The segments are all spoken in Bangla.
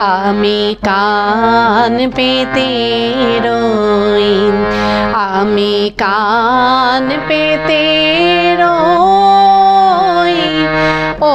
আমি কান পেতে রই আমি কান পেতে রই। ও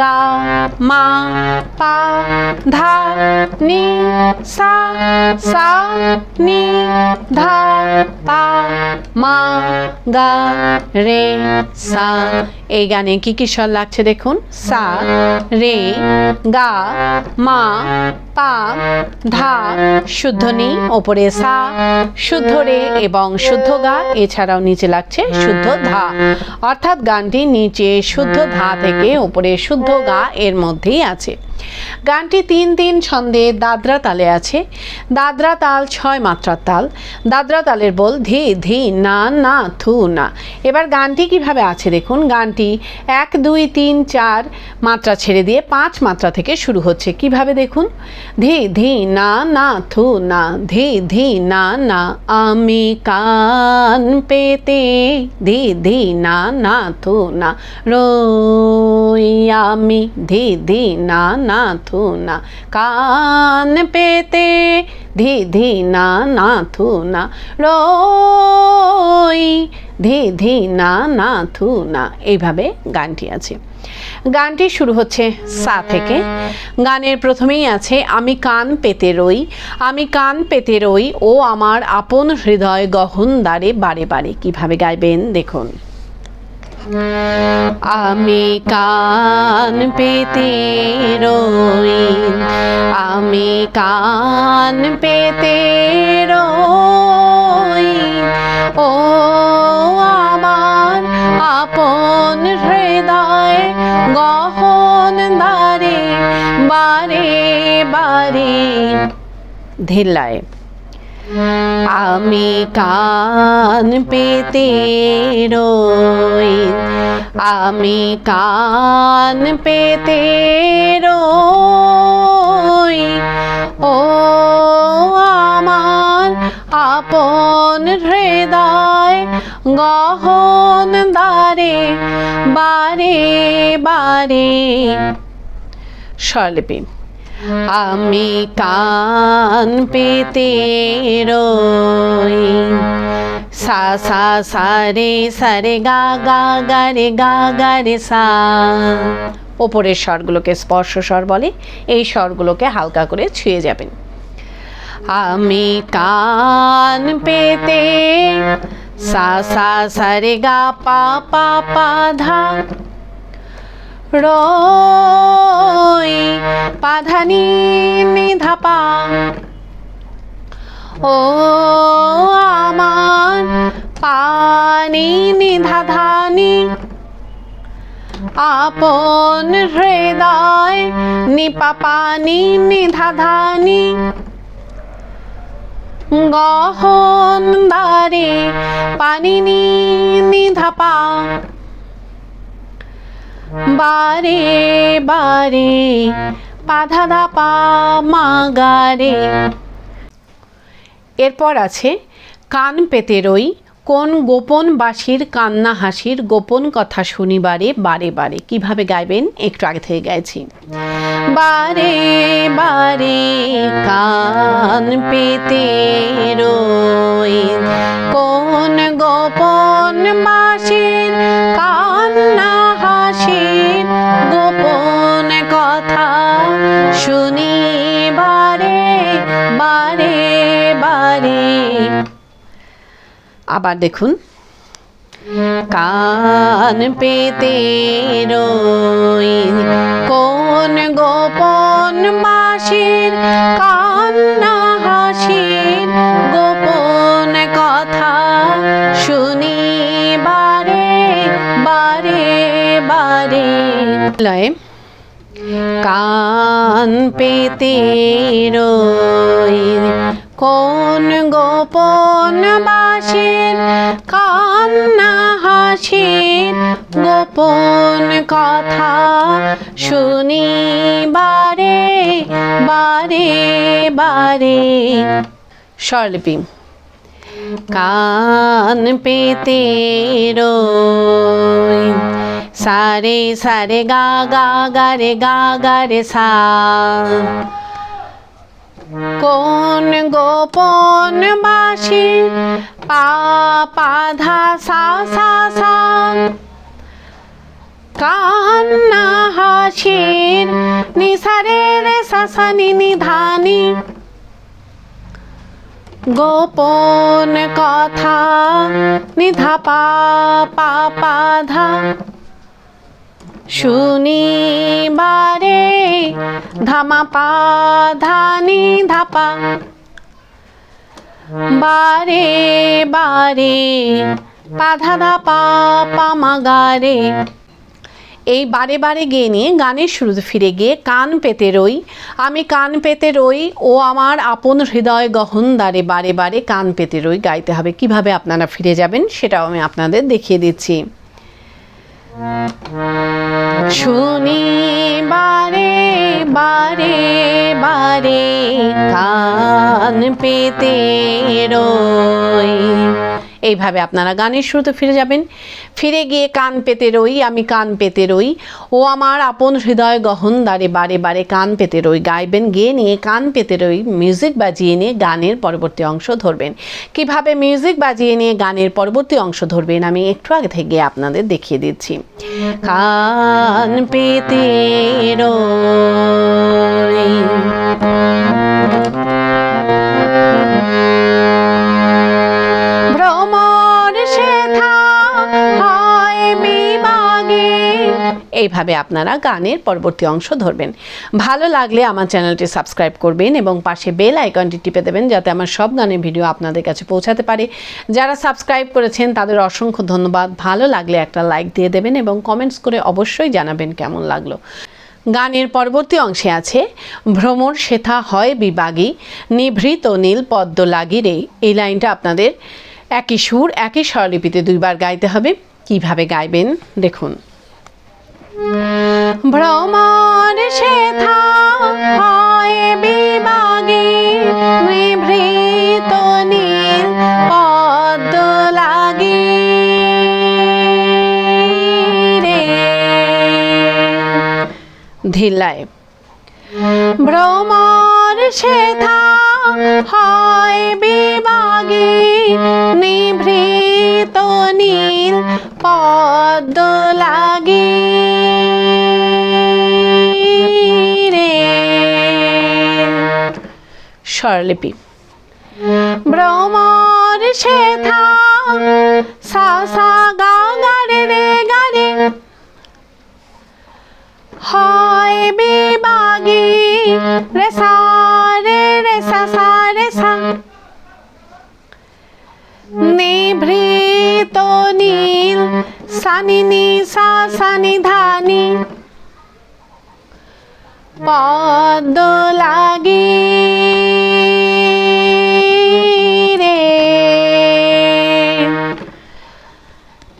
গা, মা, পা, ধা, নি, সা সা, নি, ধা, পা, মা, গা, রে, সা। এই গানে কি কি স্বর লাগছে দেখুন? সা, রে, গা, মা, পা, ধা, শুদ্ধ নি, ওপরে সা, শুদ্ধ রে এবং শুদ্ধ গা, এছাড়াও নিচে লাগছে শুদ্ধ ধা। অর্থাৎ গানটি নিচে শুদ্ধ ধা থেকে উপরে শুদ্ধ গা এর মধ্যেই আছে। গানটি তিন তিন ছন্দে দাদরা তালে আছে। দাদরা তাল ছয় মাত্রার তাল। দাদরা তালের বল ধি ধি না না থু না। এবার গানটি কীভাবে আছে দেখুন। গানটি এক, দুই, তিন, চার মাত্রা ছেড়ে দিয়ে পাঁচ মাত্রা থেকে শুরু হচ্ছে। কীভাবে দেখুন? ধি ধি না না থু না, ধি ধি না না আমি কান পেতে, ধি ধি না না থু না, রই আমি, ধি ধি না না থু না। কান পেতে ধি ধি না না থু না। রই ধি ধি না না থু না। এইভাবে গানটি আছে। গানটি শুরু হচ্ছে সা থেকে। গানের প্রথমেই আছে, আমি কান পেতে রই, আমি কান পেতে রই, ও আমার আপন হৃদয় গহন দ্বারে বারে বারে। কীভাবে গাইবেন? দেখুন। আমি কান পেতে রই আমি কান পেতে রই ও আমার আপন হৃদয়, গহন দ্বারে বারে বারে। ধিল্লায়। আমি কান পেতে রই, আমি কান পেতে রই। ও আমার আপন হৃদয়, গহন দ্বারে, বারে বারে। স্বরলিপি। আমি কান পেতে রই। সা সা সা, রে সা, রে, গা গা গা, রে, গা গা, রে, সা। ওপরের স্বরগুলোকে স্পর্শ স্বর বলে, এই স্বরগুলোকে হালকা করে ছুঁয়ে যাবেন। আমি কান পেতে, সা সা সা, রে, গা, পা পা পা, ধা রই পাধানি নিধাপা। ও আমার পানি নিধাধানি, আপন হৃদয় নিপাপানি নিধাধানি। গহন দ্বারে পানি নিধাপা। বারে বারে পাধা দা পা মাগারে। এরপর আছে, কান পেতে রই, কোন গোপন বাসির কান্না হাসির গোপন কথা শুনিবারে বারে বারে। কীভাবে গাইবেন? একটু আগে থেকে গাইছি। বারে বারে, কান পেতে রই, কোন শুনি বারে বারে বারে। আবার দেখুন। কান পেতে রই, কোন গোপন বাসির কান্না হাসির গোপন কথা শুনি বারে বারে বারে। লয়ে কান পেতে কোন গোপন বাসের কান্না হাসির গোপন কথা শুনি বারে বারে বারে। স্বরলিপি। কান পেতে রই। সারে সারে গা গা গা রে গা গা রে সা। কোন গোপন বাসি পা পা সা সা সা। কান্না হাসির নিসারে রে সা সা নি নি গোপন কথা নিধা পা পা পা ধা। শুনিবারে ধামা পা, ধানি ধাপা। বারে বারে পাধা ধা পা পামা গারে এই বারে বারে গিয়ে নিয়ে গানের শুরুতে ফিরে গিয়ে কান পেতে রই। আমি কান পেতে রই, ও আমার আপন হৃদয় গহন দ্বারে বারে বারে কান পেতে রই। গাইতে হবে কীভাবে আপনারা ফিরে যাবেন, সেটাও আমি আপনাদের দেখিয়ে দিচ্ছি। শুনি বারে বারে বারে কান পেতে রই। এইভাবে আপনারা গানের শুরুতে ফিরে যাবেন। ফিরে গিয়ে কান পেতে রই, আমি কান পেতে রই। ও আমার আপন হৃদয় গহন দ্বারে বারে বারে কান পেতে রই। গাইবেন, গিয়ে নিয়ে কান পেতে রই। মিউজিক বাজিয়ে নিয়ে গানের পরবর্তী অংশ ধরবেন। কীভাবে মিউজিক বাজিয়ে নিয়ে গানের পরবর্তী অংশ ধরবেন, আমি একটু আগে থেকে আপনাদের দেখিয়ে দিচ্ছি। কান পেতে রই। এইভাবে আপনারা গানের পরবর্তী অংশ ধরবেন। ভালো লাগলে আমার চ্যানেলটি সাবস্ক্রাইব করবেন এবং পাশে বেল আইকনটি টিপে দেবেন যাতে আমার সব গানের ভিডিও আপনাদের কাছে পৌঁছাতে পারে। যারা সাবস্ক্রাইব করেছেন, তাদের অসংখ্য ধন্যবাদ। ভালো লাগলে একটা লাইক দিয়ে দেবেন এবং কমেন্টস করে অবশ্যই জানাবেন কেমন লাগল। গানের পরবর্তী অংশে আছে ভ্রমর শেথা হয় বিবাগী, নিভৃত নীল পদ্ম লাগিরে এই লাইনটা আপনাদের একই সুর, একই স্বরলিপিতে দুইবার গাইতে হবে। কীভাবে গাইবেন? দেখুন। ভ্রমর শেথা হয় পদ্ম লাগি ধিলায় ভ্রমর শেথা হয় বিবাগী নিভৃত নীল পদ্ম লাগি। স্বরলিপি। ভ্রমর শেথা সা সা গা গা রে রে হয় বিবাগী রে সা রে সা রে সা। নিভৃত নীল, সানি নি সা সানি ধানি। পদ লাগি রে।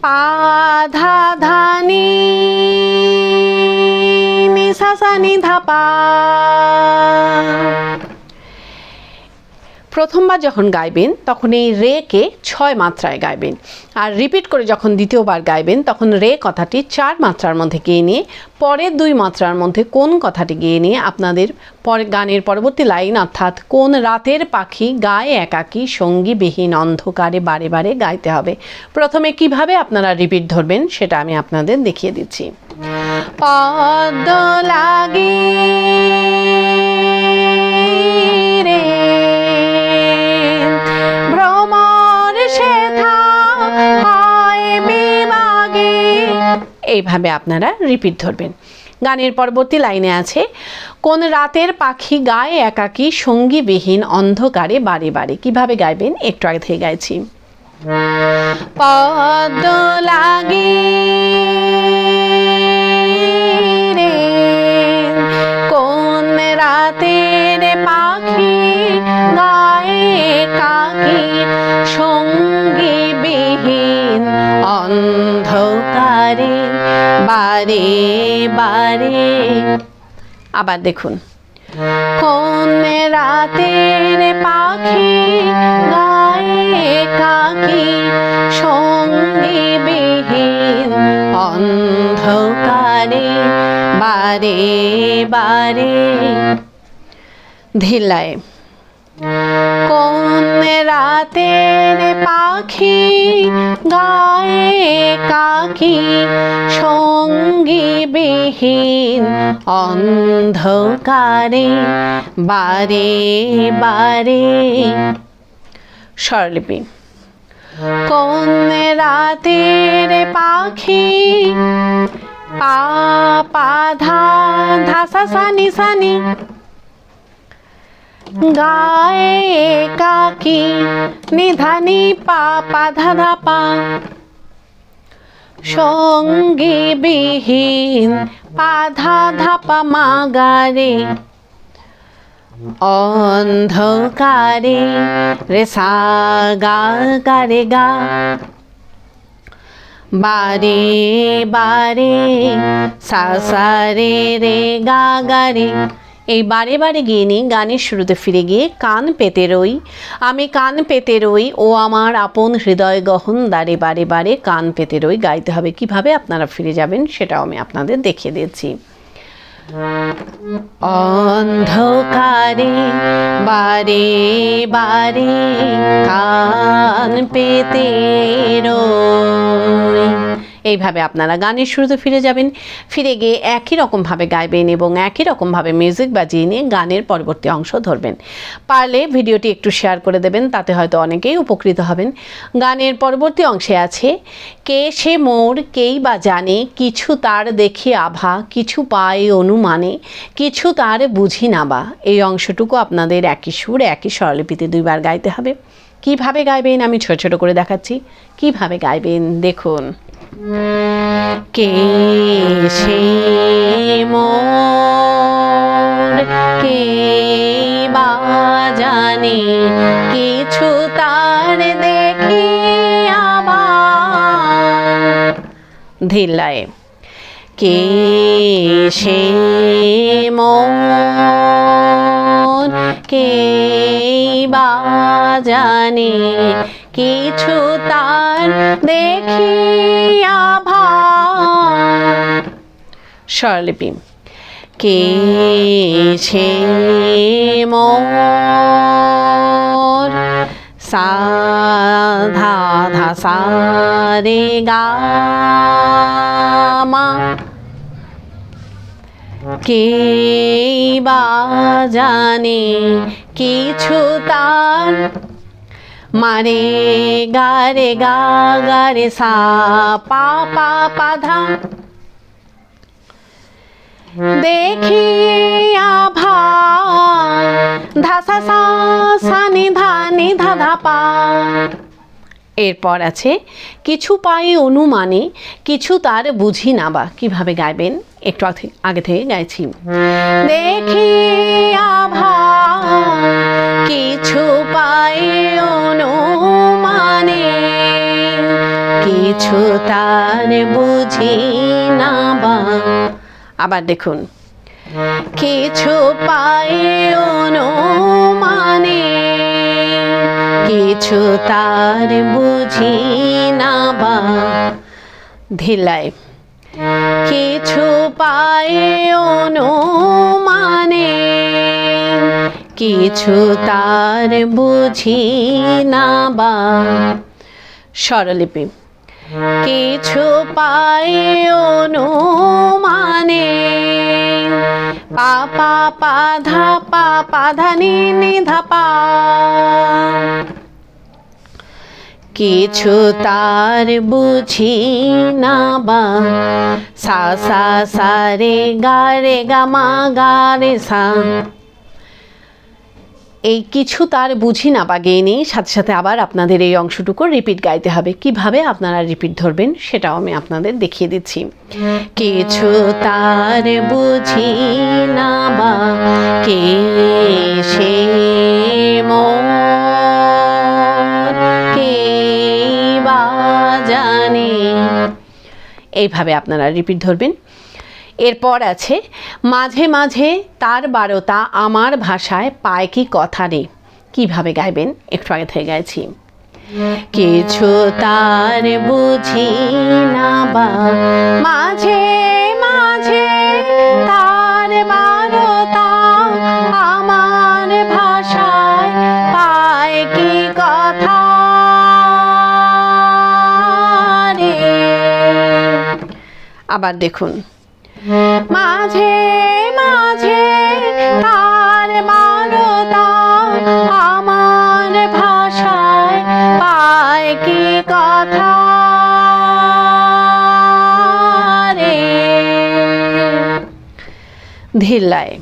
পাধা ধানি নিসা সানি ধাপা। প্রথমবার যখন গাইবেন, তখন এই রেকে ছয় মাত্রায় গাইবেন। আর রিপিট করে যখন দ্বিতীয়বার গাইবেন, তখন রে কথাটি চার মাত্রার মধ্যে গিয়ে নিয়ে পরের দুই মাত্রার মধ্যে কোন কথাটি গিয়ে নিয়ে আপনাদের পরে, গানের পরবর্তী লাইন অর্থাৎ কোন রাতের পাখি গায়ে একাকী, সঙ্গীবিহীন অন্ধকারে বারে বারে গাইতে হবে। প্রথমে কীভাবে আপনারা রিপিট ধরবেন, সেটা আমি আপনাদের দেখিয়ে দিচ্ছি। পদ্ম লাগি এইভাবে আপনারা রিপিট ধরবেন। গানের পরবর্তী লাইনে আছে, কোন রাতের পাখি গায়ে একাকী সঙ্গীবিহীন অন্ধকারে বারে বারে। কীভাবে গাইবেন? একটু আগে থেকে গাইছি। পদ লাগে রে, কোন রাতের পাখি গায়ে কাকি সঙ্গী অন্ধকারে বারে বারে। আবার দেখুন। কোন রাতের পাখি গায়ে কাকি, সঙ্গী বিহীন অন্ধকারে বারে বারে। ধিলায় কোন রাতের পাখি, গায়ে কাকি সঙ্গী বিহীন অন্ধকারে, বারে বারে। স্বরলিপি। কোন রাতের পাখি, পা পা ধা ধাসা সানি সানি গায়ে কাকি, নিধানি পা পা ধাধা পা। সঙ্গী বিহীন পাধা ধাপা মাগারে অন্ধকারে রে, সা, গা গারে গা। বারে বারে, সা সা রে, গা গা, রে। এই বারে বারে গিয়ে নিই গানের শুরুতে ফিরে গিয়ে কান পেতে রই। আমি কান পেতে রই ও আমার আপন হৃদয় গহন দাঁড়ে বারে বারে কান পেতে রই। গাইতে হবে কীভাবে আপনারা ফিরে যাবেন সেটাও আমি আপনাদের দেখিয়ে দিয়েছি। অন্ধকারে বারে বারে কান পেতে রই। এইভাবে আপনারা গানের শুরুতে ফিরে যাবেন। ফিরে গিয়ে একই রকমভাবে গাইবেন এবং একই রকমভাবে মিউজিক বাজিয়ে নিয়ে গানের পরবর্তী অংশ ধরবেন। পারলে ভিডিওটি একটু শেয়ার করে দেবেন, তাতে হয়তো অনেকেই উপকৃত হবেন। গানের পরবর্তী অংশে আছে, কে সে মোর, কেই বা জানে, কিছু তার দেখি আভা, কিছু পায় অনুমানে, কিছু তার বুঝি না বা। এই অংশটুকু আপনাদের একই সুর, একই স্বরলিপিতে দুইবার গাইতে হবে। কীভাবে গাইবেন? আমি ছোট ছোট করে দেখাচ্ছি। কীভাবে গাইবেন? দেখুন। কে সে মোর কে বা জানে? কিছু তার দেখি আবার। ধিল্লায়, কে সে মোর কে বা জানে? কিছু তার দেখি আভার স্বরলিপি। কে ছে মোর? সা ধা সা মা কে বা জানে কিছু তার মারে গারে গা গারে সা, পা পা পা, ধা। দেখি আভা ধাসা সা সানি ধানি ধাধা পা। এরপর আছে, কিছু পাই অনুমানে, কিছু তার বুঝি না বা। কীভাবে গাইবেন? একটু আগে- থেকে গাইছি। দেখি আভা কিছু পাই অনুমানে, কিছু তার বুঝি না বা। আবার দেখুন। কিছু পাই অনুমানে, কিছু তার বুঝি না বা। ধিলায় কিছু পাই অনুমানে, কিছু তার বুঝি না বা। স্বরলিপি, কিছু পাই অনুমানে, পা পা পা ধা পা পা ধা নি নি ধা পা। কিছু তার বুঝি না বা। সা সা সা, রে, গা রে, গা, মা, গা, রে, সা। এই কিছু তার বুঝি না বা গেয়ে সাথে সাথে আবার আপনাদের এই অংশটুকু রিপিট গাইতে হবে। কীভাবে আপনারা রিপিট ধরবেন সেটাও আমি আপনাদের দেখিয়ে দিচ্ছি। কিছু তার বুঝি না বা, কে সে মোর জানে এইভাবে আপনারা রিপিট ধরবেন। এরপর আছে, মাঝে মাঝে তার বারোতা আমার ভাষায় পায় কি কথা রে? কীভাবে গাইবেন? একটু আগে থেকে গাইছি। কিছু তার বুঝি না বা, মাঝে মাঝে তার বারতা আবার দেখুন। মাঝে মাঝে তার বারতা আমার ভাষায় পায় কি কথা রে? ধিল্লায়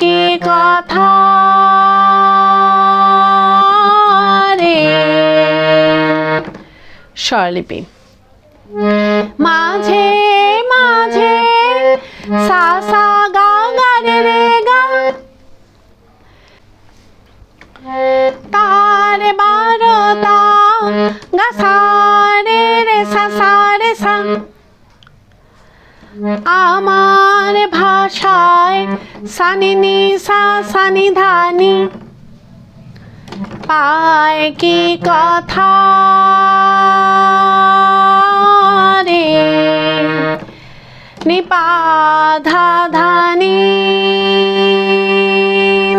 কি কথা স্বরলিপি। সানি নি, সা সানি ধানি পায় কি কথা রে? নিপা ধা ধানি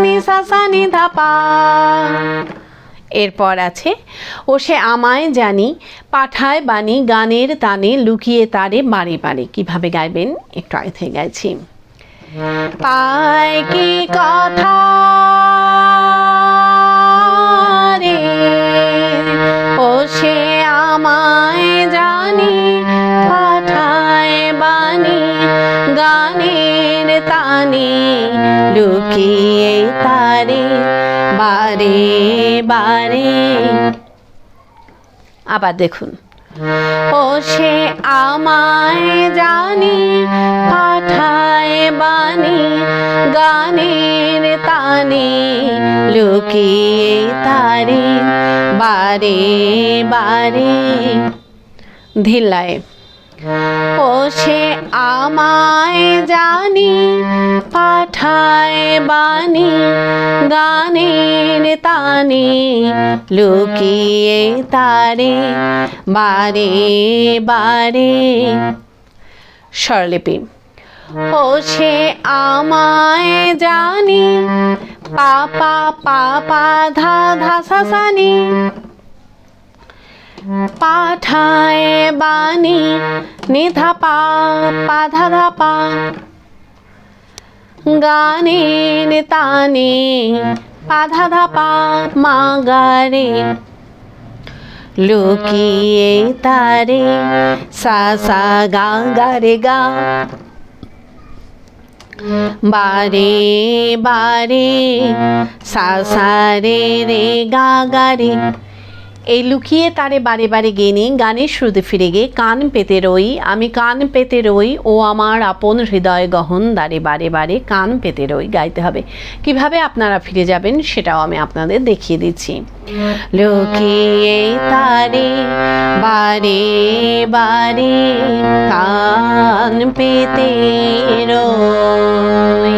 নি। সা সা নি ধা পা। এরপর আছে, ও সে আমায় জানি, পাঠায় বাণী গানের তানে, লুকিয়ে তারে বারে বারে। কীভাবে গাইবেন? একটু আগে থেকে গাইছি। পায় কি কথা ও সে আমায় জানি পাঠায় বাণী, গানের তানে, লুকিয়ে তারে, বারে বারে। আবার দেখুন। ও সে আমায় জানি পাঠায় বাণী গানের তানে লুকিয়ে তারি বারে বারে ধিল্লায় ও সে আমায় জানি, পাঠায় বাণী, গানের তানে লুকিয়ে তারে, বারে বারে। স্বরলিপি, ও সে আমায় জানি, পাপা পাপা ধা ধা সা সা নি পাঠায় বাণী নিধা পা পা ধা ধা পা গানের তানে পা ধা ধা পা মা গারে লুকিয়ে তারে সা সা গা গা রে গা বারে বারে সা সা রে রে গা গা রে এই লুকিয়ে তারে বারে বারে গেনে গানের শ্রুতি ফিরে গে কান পেতে রই, আমি কান পেতে রই, ও আমার আপন হৃদয় গহন দারে বারে বারে কান পেতে রই, গাইতে হবে। কীভাবে আপনারা ফিরে যাবেন সেটাও আমি আপনাদের দেখিয়ে দিচ্ছি। লুকিয়ে তারে বারে বারে কান পেতে রই